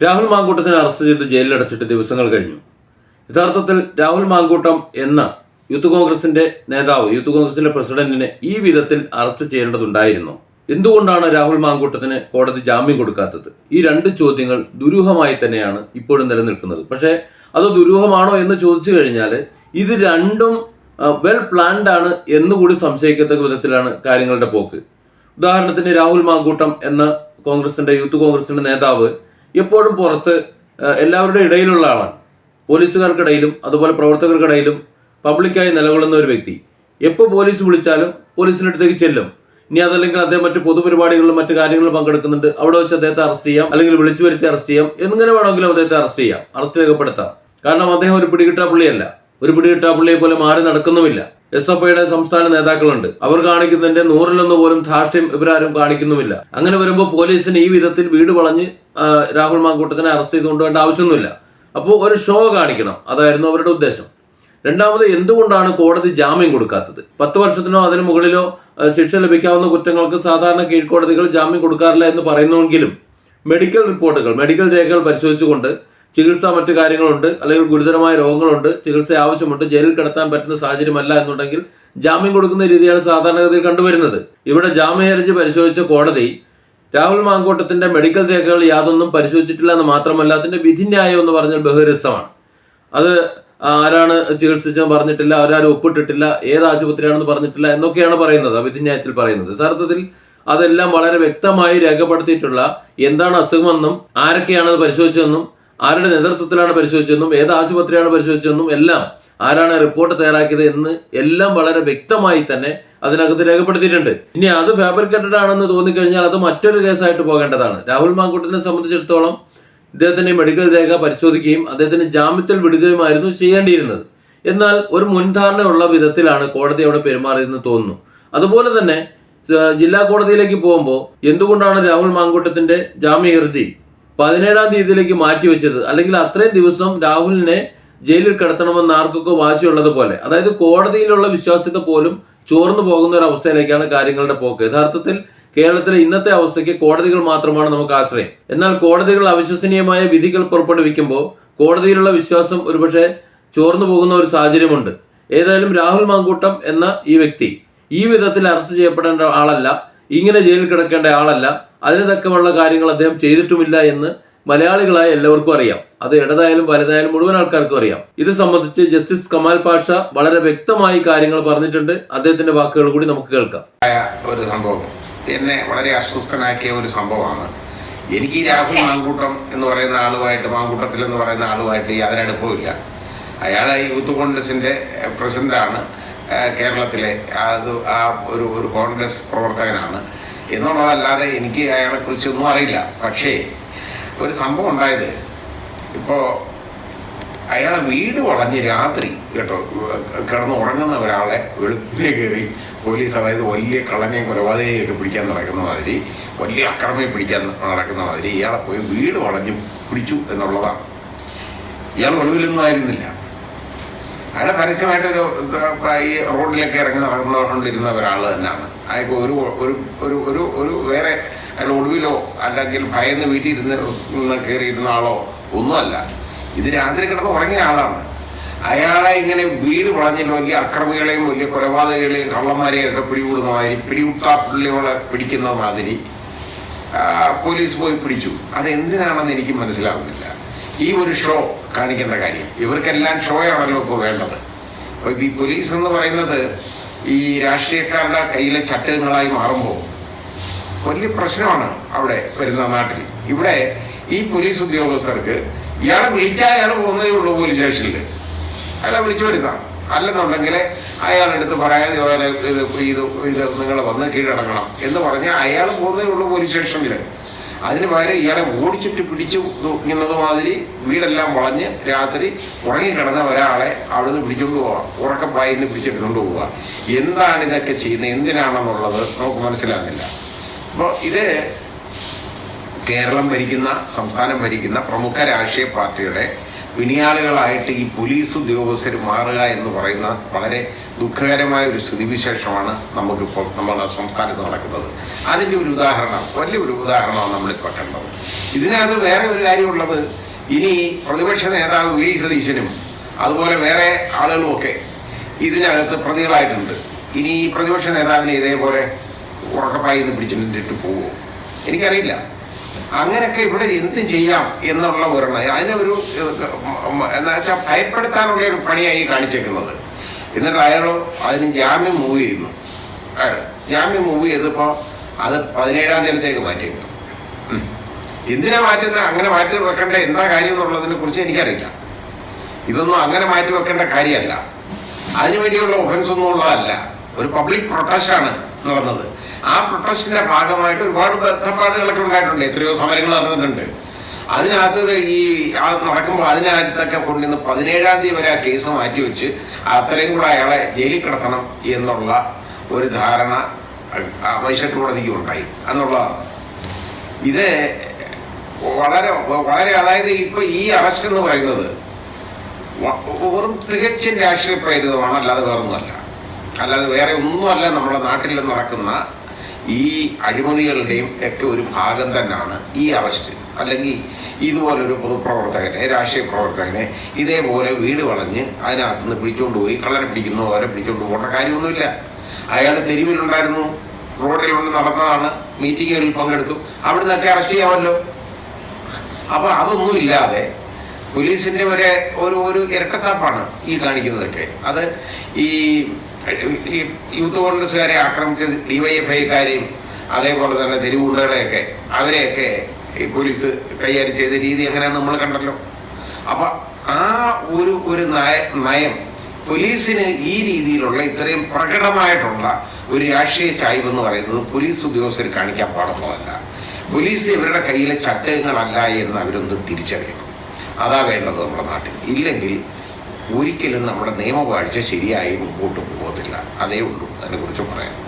Rahul മാങ്കൂട്ടത്തിനെ arrest ചെയ്ത് ജയിലിൽ അടച്ചിട്ട് ദിവസങ്ങൾ കഴിഞ്ഞു. യഥാർത്ഥത്തിൽ രാഹുൽ മാങ്കൂട്ടം എന്ന യൂത്ത് കോൺഗ്രസിന്റെ നേതാവ് യൂത്ത് കോൺഗ്രസിന്റെ പ്രസിഡന്റിനെ ഈ വിധത്തിൽ അറസ്റ്റ് ചെയ്യേണ്ടതുണ്ടായിരുന്നു. എന്തുകൊണ്ടാണ് രാഹുൽ മാങ്കൂട്ടത്തിന് കോടതി ജാമ്യം കൊടുക്കാത്തത്? ഈ രണ്ട് ചോദ്യങ്ങൾ ദുരൂഹമായി തന്നെയാണ് ഇപ്പോഴും നിലനിൽക്കുന്നത്. പക്ഷേ അത് ദുരൂഹമാണോ എന്ന് ചോദിച്ചു കഴിഞ്ഞാൽ ഇത് രണ്ടും വെൽ പ്ലാൻഡ് ആണ് എന്നുകൂടി സംശയിക്കത്തക്ക വിധത്തിലാണ് കാര്യങ്ങളുടെ പോക്ക്. ഉദാഹരണത്തിന് രാഹുൽ മാങ്കൂട്ടം എന്ന കോൺഗ്രസിന്റെ യൂത്ത് കോൺഗ്രസിന്റെ നേതാവ് എപ്പോഴും പുറത്ത് എല്ലാവരുടെ ഇടയിലുള്ള ആളാണ്. പോലീസുകാർക്കിടയിലും അതുപോലെ പ്രവർത്തകർക്കിടയിലും പബ്ലിക്കായി നിലകൊള്ളുന്ന ഒരു വ്യക്തി. എപ്പോൾ പോലീസ് വിളിച്ചാലും പോലീസിന്റെ അടുത്തേക്ക് ചെല്ലും. ഇനി അതല്ലെങ്കിൽ അദ്ദേഹം മറ്റ് പൊതുപരിപാടികളിലും മറ്റു കാര്യങ്ങളും പങ്കെടുക്കുന്നുണ്ട്. അവിടെ വെച്ച് അദ്ദേഹത്തെ അറസ്റ്റ് ചെയ്യാം അല്ലെങ്കിൽ വിളിച്ചു വരുത്തി അറസ്റ്റ് ചെയ്യാം. എങ്ങനെ വേണമെങ്കിലും അദ്ദേഹത്തെ അറസ്റ്റ് ചെയ്യാം അറസ്റ്റ് രേഖപ്പെടുത്താം. കാരണം അദ്ദേഹം ഒരു പിടികിട്ടാ പുള്ളിയല്ല. ഒരു പിടികിട്ടാ പുള്ളിയെ പോലെ മാറി നടക്കുന്നുമില്ല. എസ് എഫ് ഐയുടെ സംസ്ഥാന നേതാക്കളുണ്ട്. അവർ കാണിക്കുന്നതിന്റെ നൂറിലൊന്ന് പോലും ധാർഷ്ട്യം ഇവരാരും കാണിക്കുന്നുമില്ല. അങ്ങനെ വരുമ്പോൾ പോലീസിന് ഈ വിധത്തിൽ വീട് വളഞ്ഞ് രാഹുൽ മാങ്കൂട്ടത്തിനെ അറസ്റ്റ് ചെയ്ത് കൊണ്ടുപോകേണ്ട ആവശ്യമൊന്നുമില്ല. അപ്പോൾ ഒരു ഷോ കാണിക്കണം. അതായിരുന്നു അവരുടെ ഉദ്ദേശം. രണ്ടാമത് എന്തുകൊണ്ടാണ് കോടതി ജാമ്യം കൊടുക്കാത്തത്? പത്ത് വർഷത്തിനോ അതിന് മുകളിലോ ശിക്ഷ ലഭിക്കാവുന്ന കുറ്റങ്ങൾക്ക് സാധാരണ കീഴ്ക്കോടതികൾ ജാമ്യം കൊടുക്കാറില്ല എന്ന് പറയുന്നുവെങ്കിലും മെഡിക്കൽ റിപ്പോർട്ടുകൾ മെഡിക്കൽ രേഖകൾ പരിശോധിച്ചുകൊണ്ട് ചികിത്സ മറ്റു കാര്യങ്ങളുണ്ട് അല്ലെങ്കിൽ ഗുരുതരമായ രോഗങ്ങളുണ്ട് ചികിത്സ ആവശ്യമുണ്ട് ജയിലിൽ കിടത്താൻ പറ്റുന്ന സാഹചര്യമല്ല എന്നുണ്ടെങ്കിൽ ജാമ്യം കൊടുക്കുന്ന രീതിയാണ് സാധാരണഗതിയിൽ കണ്ടുവരുന്നത്. ഇവിടെ ജാമ്യഹർജി പരിശോധിച്ച കോടതി രാഹുൽ മാങ്കോട്ടത്തിന്റെ മെഡിക്കൽ രേഖകൾ യാതൊന്നും പരിശോധിച്ചിട്ടില്ല എന്ന് മാത്രമല്ല അതിന്റെ വിധിന്യായം എന്ന് പറഞ്ഞാൽ ബഹുരസമാണ്. അത് ആരാണ് ചികിത്സിച്ചെന്ന് പറഞ്ഞിട്ടില്ല അവരാരും ഒപ്പിട്ടിട്ടില്ല ഏത് ആശുപത്രിയാണെന്ന് പറഞ്ഞിട്ടില്ല എന്നൊക്കെയാണ് പറയുന്നത് വിധിന്യായത്തിൽ പറയുന്നത്. യഥാർത്ഥത്തിൽ അതെല്ലാം വളരെ വ്യക്തമായി രേഖപ്പെടുത്തിയിട്ടുള്ള എന്താണ് അസുഖമെന്നും ആരൊക്കെയാണ് അത് പരിശോധിച്ചതെന്നും ആരുടെ നേതൃത്വത്തിലാണ് പരിശോധിച്ചതെന്നും ഏത് ആശുപത്രിയാണ് പരിശോധിച്ചതെന്നും എല്ലാം ആരാണ് റിപ്പോർട്ട് തയ്യാറാക്കിയത് എന്ന് എല്ലാം വളരെ വ്യക്തമായി തന്നെ അതിനകത്ത് രേഖപ്പെടുത്തിയിട്ടുണ്ട്. ഇനി അത് ഫാബ്രിക്കേറ്റഡ് ആണെന്ന് തോന്നിക്കഴിഞ്ഞാൽ അത് മറ്റൊരു കേസായിട്ട് പോകേണ്ടതാണ്. രാഹുൽ മാങ്കൂട്ടിനെ സംബന്ധിച്ചിടത്തോളം ഇദ്ദേഹത്തിന്റെ മെഡിക്കൽ രേഖ പരിശോധിക്കുകയും അദ്ദേഹത്തിന് ജാമ്യത്തിൽ വിടുകയുമായിരുന്നു ചെയ്യേണ്ടിയിരുന്നത്. എന്നാൽ ഒരു മുൻധാരണയുള്ള വിധത്തിലാണ് കോടതി അവിടെ പെരുമാറിയതെന്ന് തോന്നുന്നു. അതുപോലെ തന്നെ ജില്ലാ കോടതിയിലേക്ക് പോകുമ്പോൾ എന്തുകൊണ്ടാണ് രാഹുൽ മാങ്കൂട്ടത്തിന്റെ ജാമ്യ ഹർജി പതിനേഴാം തീയതിയിലേക്ക് മാറ്റിവെച്ചത് അല്ലെങ്കിൽ അത്രയും ദിവസം രാഹുലിനെ ജയിലിൽ കിടത്തണമെന്ന് ആർക്കൊക്കെ വാശിയുള്ളത് പോലെ. അതായത് കോടതിയിലുള്ള വിശ്വാസ്യത പോലും ചോർന്നു പോകുന്ന ഒരു അവസ്ഥയിലേക്കാണ് കാര്യങ്ങളുടെ പോക്ക്. യഥാർത്ഥത്തിൽ കേരളത്തിലെ ഇന്നത്തെ അവസ്ഥയ്ക്ക് കോടതികൾ മാത്രമാണ് നമുക്ക് ആശ്രയം. എന്നാൽ കോടതികൾ അവിശ്വസനീയമായ വിധികൾ പുറപ്പെടുവിക്കുമ്പോൾ കോടതിയിലുള്ള വിശ്വാസം ഒരുപക്ഷെ ചോർന്നു പോകുന്ന ഒരു സാഹചര്യമുണ്ട്. ഏതായാലും രാഹുൽ മാങ്കൂട്ടം എന്ന ഈ വ്യക്തി ഈ വിധത്തിൽ അറസ്റ്റ് ചെയ്യപ്പെടേണ്ട ആളല്ല ഇങ്ങനെ ജയിലിൽ കിടക്കേണ്ട ആളല്ല അതിന് തക്കമുള്ള കാര്യങ്ങൾ അദ്ദേഹം ചെയ്തിട്ടുമില്ല എന്ന് മലയാളികളായ എല്ലാവർക്കും അറിയാം. അത് ഇടതായാലും വലുതായാലും മുഴുവൻ ആൾക്കാർക്കും അറിയാം. ഇത് സംബന്ധിച്ച് ജസ്റ്റിസ് കമാൽ പാഷ വളരെ വ്യക്തമായി കാര്യങ്ങൾ പറഞ്ഞിട്ടുണ്ട്. അദ്ദേഹത്തിന്റെ വാക്കുകൾ കൂടി നമുക്ക് കേൾക്കാം. ഒരു സംഭവം. എന്നെ വളരെ അസ്വസ്ഥനാക്കിയ ഒരു സംഭവമാണ്. എനിക്ക് രാഹുൽ മാങ്കൂട്ടം എന്ന് പറയുന്ന ആളുമായിട്ട് മാങ്കൂട്ടത്തിൽ എന്ന് പറയുന്ന ആളുമായിട്ട് യാതൊരു അടുപ്പമില്ല അയാൾ യൂത്ത് കോൺഗ്രസിന്റെ പ്രസിഡന്റാണ് കേരളത്തിലെ അത് ആ ഒരു ഒരു കോൺഗ്രസ് പ്രവർത്തകനാണ്. എന്നുള്ളതല്ലാതെ എനിക്ക് അയാളെക്കുറിച്ചൊന്നും അറിയില്ല. പക്ഷേ ഒരു സംഭവം ഉണ്ടായത്. ഇപ്പോൾ അയാളെ വീട് വളഞ്ഞ് രാത്രി കേട്ടോ കിടന്ന് ഉറങ്ങുന്ന ഒരാളെ വെളുപ്പിനെ കയറി പോലീസ് അതായത് വലിയ കള്ളനെയും കൊലപാതകയൊക്കെ പിടിക്കാൻ നടക്കുന്ന മാതിരി വലിയ അക്രമയെ പിടിക്കാൻ നടക്കുന്ന മാതിരി ഇയാളെ പോയി വീട് വളഞ്ഞ് പിടിച്ചു എന്നുള്ളതാണ്. ഇയാൾ ഒളിവിലൊന്നും ആയിരുന്നില്ല. അയാളെ പരസ്യമായിട്ടൊരു ഈ റോഡിലൊക്കെ ഇറങ്ങി നടന്നുകൊണ്ടിരുന്ന ഒരാൾ തന്നെയാണ്. അയാൾക്ക് ഒരു ഒരു ഒരു ഒരു വേറെ അയാൾ ഒടുവിലോ അല്ലെങ്കിൽ ഭയന്ന് വീട്ടിൽ ഇരുന്ന് കയറിയിരുന്ന ആളോ ഒന്നുമല്ല. ഇത് രാത്രി കിടന്ന് ഉറങ്ങിയ ആളാണ്. അയാളെ ഇങ്ങനെ വീട് വളഞ്ഞിട്ട് വലിയ അക്രമികളെയും വലിയ കൊലപാതകളെയും കള്ളന്മാരെയും ഒക്കെ പിടികൂടുന്ന മാതിരി പിടികൂട്ടാ പുള്ളികളെ പിടിക്കുന്ന മാതിരി പോലീസ് പോയി പിടിച്ചു. അത് എന്തിനാണെന്ന് എനിക്ക് മനസ്സിലാവുന്നില്ല. ഈ ഒരു ഷോ കാണിക്കേണ്ട കാര്യം. ഇവർക്കെല്ലാം ഷോയാണല്ലോ ഇപ്പോൾ വേണ്ടത്. അപ്പോൾ ഈ പോലീസ് എന്ന് പറയുന്നത് ഈ രാഷ്ട്രീയക്കാരുടെ കയ്യിലെ ചട്ടകങ്ങളായി മാറുമ്പോൾ വലിയ പ്രശ്നമാണ് അവിടെ വരുന്ന നാട്ടിൽ. ഇവിടെ ഈ പോലീസ് ഉദ്യോഗസ്ഥർക്ക് ഇയാളെ വിളിച്ചാൽ അയാൾ പോകുന്നതേ ഉള്ളൂ പോലീസ് സ്റ്റേഷനിൽ അയാളെ വിളിച്ചു വരുത്താം. അല്ലെന്നുണ്ടെങ്കിൽ അയാളെടുത്ത് പറയാതെ "ഓലെ ഇത് ഇത് ഇത് നിങ്ങൾ വന്ന് കീഴടങ്ങണം എന്ന് പറഞ്ഞാൽ അയാൾ പോകുന്നതേ ഉള്ളൂ പോലീസ് സ്റ്റേഷനിൽ അതിന് പകരം ഇയാളെ ഓടിച്ചിട്ട് പിടിച്ചു മാതിരി വീടെല്ലാം വളഞ്ഞ് രാത്രി ഉറങ്ങിക്കിടന്ന ഒരാളെ അവിടുന്ന് പിടിച്ചുകൊണ്ട് പോവാം. ഉറക്കപ്പായിന്ന് പിടിച്ചെടുത്തുകൊണ്ട് പോവുക എന്താണ് ഇതൊക്കെ ചെയ്യുന്നത്? എന്തിനാണെന്നുള്ളത് നമുക്ക് മനസ്സിലാകുന്നില്ല അപ്പോൾ ഇത് കേരളം ഭരിക്കുന്ന സംസ്ഥാനം ഭരിക്കുന്ന പ്രമുഖ രാഷ്ട്രീയ പാർട്ടിയുടെ പിണിയാളുകളായിട്ട് ഈ പോലീസ് ഉദ്യോഗസ്ഥർ മാറുക എന്ന് പറയുന്ന വളരെ ദുഃഖകരമായ ഒരു സ്ഥിതിവിശേഷമാണ് നമുക്കിപ്പോൾ നമ്മുടെ സംസ്ഥാനത്ത് നടക്കുന്നത്. അതിന്റെ ഒരു ഉദാഹരണം വലിയൊരു ഉദാഹരണമാണ് നമ്മളിപ്പോൾ കണ്ടത്. ഇതിനകത്ത് വേറെ ഒരു കാര്യമുള്ളത് ഇനി പ്രതിപക്ഷ നേതാവ് വി സതീശനും അതുപോലെ വേറെ ആളുകളുമൊക്കെ ഇതിനകത്ത് പ്രതികളായിട്ടുണ്ട്. ഇനി ഈ പ്രതിപക്ഷ നേതാവിനെ ഇതേപോലെ ഉറക്കപ്പായി നിന്ന് പിടിച്ചിട്ട് പോവുമോ എനിക്കറിയില്ല. അങ്ങനെയൊക്കെ ഇവിടെ എന്ത് ചെയ്യാം എന്നുള്ള ഒരെണ്ണം. അതിനെ ഒരു എന്താ വെച്ചാൽ ഭയപ്പെടുത്താനുള്ള ഒരു പണിയായി കാണിച്ചേക്കുന്നത്. എന്നിട്ട് അയാൾ അതിന് ജാമ്യം മൂവ് ചെയ്യുന്നു. ജാമ്യം മൂവ് ചെയ്തപ്പോൾ അത് പതിനേഴാം തീയതിയിലേക്ക് മാറ്റിയേക്കും. എന്തിനാ മാറ്റുന്നത് അങ്ങനെ മാറ്റി വെക്കേണ്ട? എന്താ കാര്യം എന്നുള്ളതിനെ കുറിച്ച് എനിക്കറിയില്ല. ഇതൊന്നും അങ്ങനെ മാറ്റി വെക്കേണ്ട കാര്യമല്ല. അതിനുവേണ്ടിയുള്ള ഒഫൻസ് ഒന്നും ഉള്ളതല്ല. ഒരു പബ്ലിക് പ്രൊട്ടസ്റ്റാണ് നടന്നത് ആ പ്രൊട്ടസ്റ്റിന്റെ ഭാഗമായിട്ട് ഒരുപാട് ബന്ധപ്പാടുകളൊക്കെ ഉണ്ടായിട്ടുണ്ട്. എത്രയോ സമരങ്ങൾ നടന്നിട്ടുണ്ട്. അതിനകത്ത് ഈ അത് നടക്കുമ്പോൾ അതിനകത്തൊക്കെ കൊണ്ടുവന്ന് പതിനേഴാം തീയതി വരെ ആ കേസ് മാറ്റിവെച്ച് അത്രയും കൂടെ അയാളെ ജയിലിൽ കിടത്തണം എന്നുള്ള ഒരു ധാരണ മജിസ്ട്രേറ്റ് ഉണ്ടായി. എന്നുള്ളതാണ് ഇത് വളരെ വളരെ അതായത് ഇപ്പൊ ഈ അറസ്റ്റ് എന്ന് പറയുന്നത് വെറും തികച്ചും രാഷ്ട്രീയ പ്രേരിതമാണ് അല്ലാതെ വേറൊന്നുമല്ല. അല്ലാതെ വേറെ ഒന്നുമല്ല നമ്മുടെ നാട്ടിൽ നടക്കുന്ന ഈ അഴിമതികളുടെയും ഒക്കെ ഒരു ഭാഗം തന്നെയാണ് ഈ അറസ്റ്റ്. അല്ലെങ്കിൽ ഇതുപോലൊരു പൊതുപ്രവർത്തകനെ രാഷ്ട്രീയ പ്രവർത്തകനെ ഇതേപോലെ വീട് വളഞ്ഞ് അതിനകത്ത് നിന്ന് പിടിച്ചുകൊണ്ട് പോയി കള്ളനെ പിടിക്കുന്നു അവരെ പിടിച്ചുകൊണ്ട് പോകേണ്ട കാര്യമൊന്നുമില്ല. അയാൾ തെരുവിലുണ്ടായിരുന്നു റോഡിലൂടെ നടന്നതാണ് മീറ്റിങ്ങുകളിൽ പങ്കെടുത്തു അവിടുന്നൊക്കെ അറസ്റ്റ് ചെയ്യാമല്ലോ. അപ്പൊ അതൊന്നും ഇല്ലാതെ പോലീസിന്റെ വരെ ഒരു ഒരു ഇരട്ടത്താപ്പാണ് ഈ കാണിക്കുന്നതൊക്കെ. അത് ഈ ഈ യൂത്ത് കോൺഗ്രസ്സുകാരെ ആക്രമിച്ച ഡിവൈഎഫ്ഐക്കാരെയും അതേപോലെ തന്നെ തെരുവുണ്ടകളെയൊക്കെ അവരെയൊക്കെ ഈ പോലീസ് കൈകാര്യം ചെയ്ത രീതി എങ്ങനെയാണെന്ന് നമ്മൾ കണ്ടല്ലോ. അപ്പൊ ആ ഒരു ഒരു നയ നയം പോലീസിന് ഈ രീതിയിലുള്ള ഇത്രയും പ്രകടമായിട്ടുള്ള ഒരു രാഷ്ട്രീയ ചായ്വ് എന്ന് പറയുന്നത് പോലീസ് ഉദ്യോഗസ്ഥർ കാണിക്കാൻ പാടുള്ളതല്ല പോലീസ് ഇവരുടെ കയ്യിലെ ചട്ടകങ്ങളല്ല എന്ന് അവരൊന്ന് തിരിച്ചറിയണം. അതാ വേണ്ടത് നമ്മുടെ നാട്ടിൽ. ഇല്ലെങ്കിൽ ഒരിക്കലും നമ്മുടെ നിയമവാഴ്ച ശരിയായി മുമ്പോട്ട് പോകത്തില്ല അതേ ഉള്ളൂ അതിനെക്കുറിച്ച് പറയാം Hey!